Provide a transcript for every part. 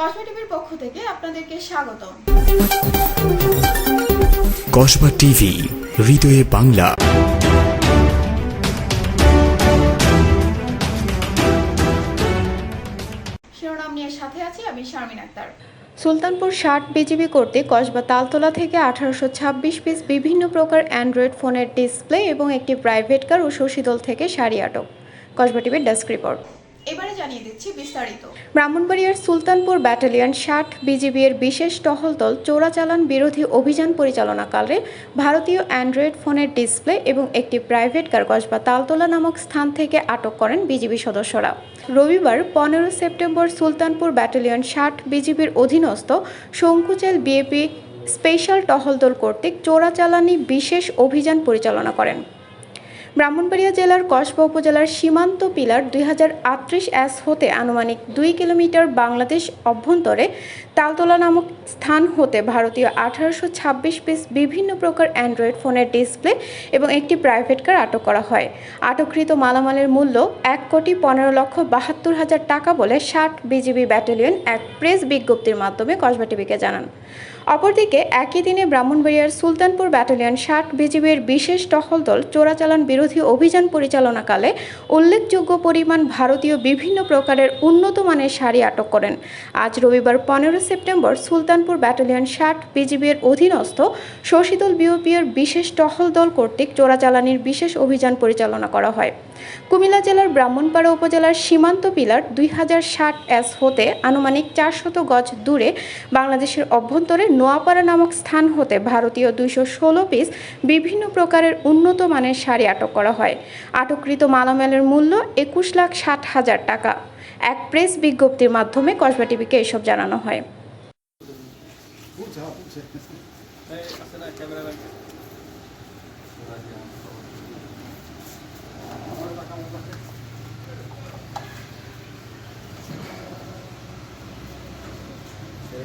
কসমা টিভির পক্ষ থেকে আপনাদেরকে স্বাগত কসবা টিভি হৃদয়ে বাংলা শিরোনাম নিয়ে সাথে আছি আমি শারমিন আক্তার। সুলতানপুর ষাট বিজিবি কর্তৃক কসবা তালতলা থেকে আঠারোশো ছাব্বিশ পিস বিভিন্ন প্রকার অ্যান্ড্রয়েড ফোনের ডিসপ্লে এবং একটি প্রাইভেট কার ও শশীদল থেকে সারি আটক। কসবা টিভির ডেস্ক রিপোর্ট। জানিয়ে বিস্তারিত। ব্রাহ্মণবাড়িয়ার সুলতানপুর ব্যাটালিয়ন ষাট বিজিবি এর বিশেষ টহল দল চোরাচালান বিরোধী অভিযান পরিচালনাকালে ভারতীয় অ্যান্ড্রয়েড ফোনের ডিসপ্লে এবং একটি প্রাইভেট কার কসবা তালতলা নামক স্থান থেকে আটক করেন বিজিবি সদস্যরা। রবিবার পনেরো সেপ্টেম্বর সুলতানপুর ব্যাটালিয়ন ষাট, বিজিবির অধীনস্থ শঙ্কুচেল বিএপি স্পেশাল টহল দল কর্তৃক চোরাচালানি বিশেষ অভিযান পরিচালনা করেন। ব্রাহ্মণবাড়িয়া জেলার কসবা উপজেলার সীমান্ত পিলার দুই হাজার এস হতে আনুমানিক দুই কিলোমিটার বাংলাদেশ অভ্যন্তরে তালতলা নামক স্থান হতে ভারতীয় আঠারোশো ছাব্বিশ পিস বিভিন্ন প্রকার অ্যান্ড্রয়েড ফোনের ডিসপ্লে এবং একটি প্রাইভেট কার আটক করা হয়। আটককৃত মালামালের মূল্য এক কোটি পনেরো লক্ষ বাহাত্তর হাজার টাকা বলে ষাট বিজিবি ব্যাটালিয়ন এক প্রেস বিজ্ঞপ্তির মাধ্যমে কসবা টিভিকে জানান। অপরদিকে একই দিনে ব্রাহ্মণবাড়িয়ার সুলতানপুর ব্যাটালিয়ন ষাট বিজিবির বিশেষ টহল দল চোরাচালান বিরোধী অভিযান পরিচালনাকালে উল্লেখযোগ্য পরিমাণ ভারতীয় বিভিন্ন প্রকারের উন্নত মানের শাড়ি আটক করেন। আজ রবিবার পনেরো সেপ্টেম্বর সুলতানপুর ব্যাটালিয়ন ষাট বিজিবির অধীনস্থ শশীদল বিওপির বিশেষ টহল দল কর্তৃক চোরাচালানির বিশেষ অভিযান পরিচালনা করা হয়। কুমিল্লা জেলার ব্রাহ্মণপাড়া উপজেলার সীমান্ত পিলার দুই হাজার ষাট এস হতে আনুমানিক চারশত গজ দূরে বাংলাদেশের অভ্যন্তরে নোয়াপাড়া নামক স্থান হতে ভারতীয় দুইশো ষোলো পিস বিভিন্ন প্রকারের উন্নত মানের শাড়ি আটক করা হয়। আটককৃত মালামালের মূল্য একুশ লাখ ষাট হাজার টাকা। এক প্রেস বিজ্ঞপ্তির মাধ্যমে কসবা টিভিকে এসব জানানো হয়।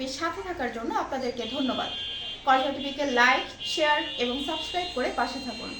টিভির সাথে থাকার জন্য আপনাদেরকে ধন্যবাদ। কলকা টিভিকে লাইক শেয়ার এবং সাবস্ক্রাইব করে পাশে থাকুন।